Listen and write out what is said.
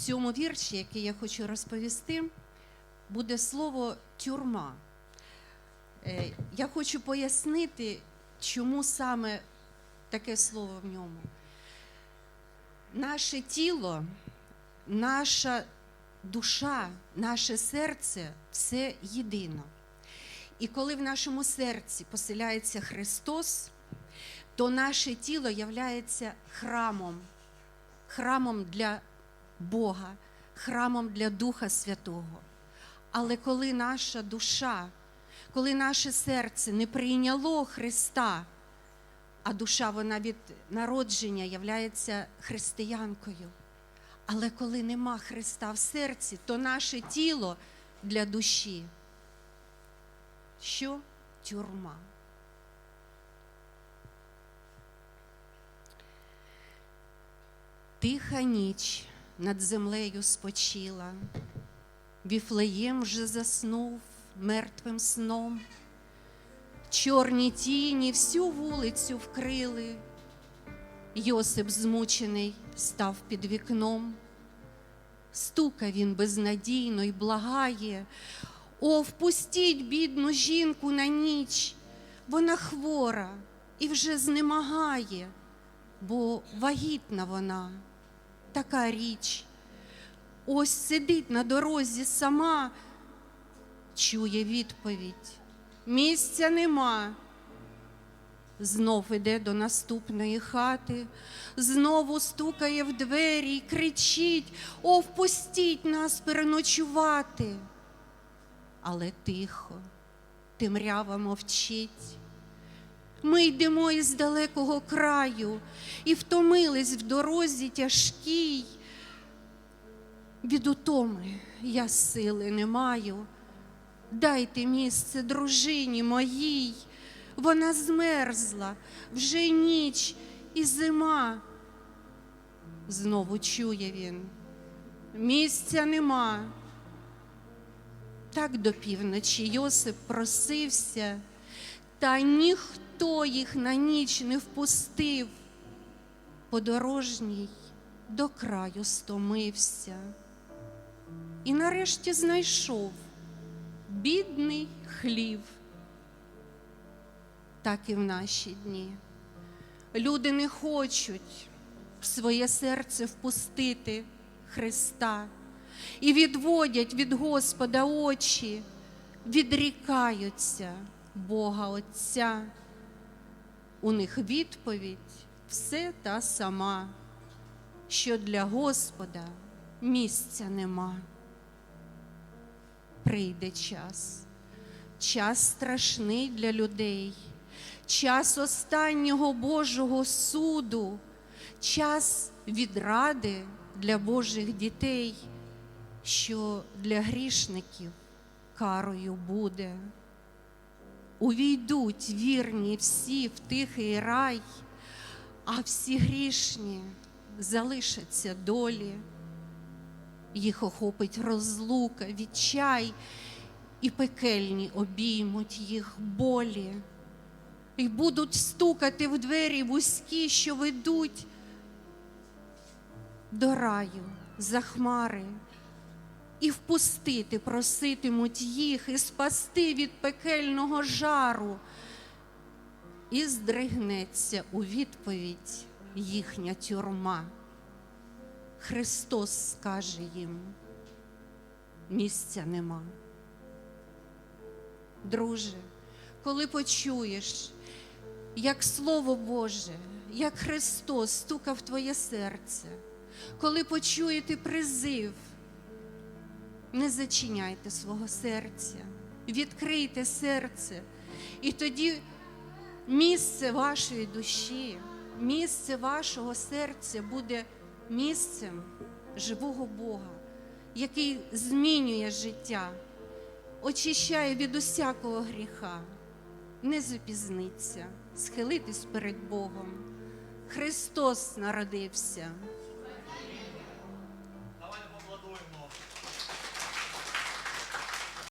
цьому вірші, який я хочу розповісти, буде слово тюрма. Е, Я хочу пояснити, чому саме таке слово в ньому. Наше тіло, наша душа, наше серце все єдино. І коли в нашому серці поселяється Христос, то наше тіло являється храмом, храмом для Бога, храмом для Духа Святого. Але коли наша душа, коли наше серце не прийняло Христа, а душа вона від народження являється християнкою. Але коли нема Христа в серці, то наше тіло для душі. Що тюрма? Тиха ніч над землею спочила, Віфлеєм вже заснув мертвим сном. Чорні тіні всю вулицю вкрили. Йосип змучений став під вікном. Стука він безнадійно й благає. О, впустіть бідну жінку на ніч. Вона хвора і вже знемагає, бо вагітна вона, така річ. Ось сидить на дорозі сама, чує відповідь. Місця нема. Знов іде до наступної хати, знову стукає в двері і кричить: О, впустіть нас переночувати. Але тихо, темрява мовчить. Ми йдемо із далекого краю і втомились в дорозі тяжкій. Від утоми я сили не маю. Дайте місце дружині моїй. Вона змерзла вже ніч і зима. Знову чує він. Місця нема. Так до півночі Йосип просився, та ніхто їх на ніч не впустив. Подорожній до краю стомився. І нарешті знайшов бідний хлів. Так і в наші дні. Люди не хочуть в своє серце впустити Христа і відводять від Господа очі, відрікаються Бога Отця. У них відповідь все та сама, що для Господа місця нема. Прийде час, час страшний для людей, час останнього Божого суду, час відради для Божих дітей, що для грішників карою буде. Увійдуть вірні всі в тихий рай, а всі грішні залишаться долі. Їх охопить розлука, відчай, і пекельні обіймуть їх болі, І будуть стукати в двері вузькі, що ведуть до раю за хмари, і впустити проситимуть їх, і спасти від пекельного жару, і здригнеться у відповідь їхня тюрма. Христос скаже їм, місця нема. Друже, коли почуєш, як Слово Боже, як Христос стукав твоє серце, коли почуєте призив, не зачиняйте свого серця, відкрийте серце, і тоді місце вашої душі, місце вашого серця буде місцем живого Бога, який змінює життя, очищає від усякого гріха, не запізниться, схилитись перед Богом. Христос народився.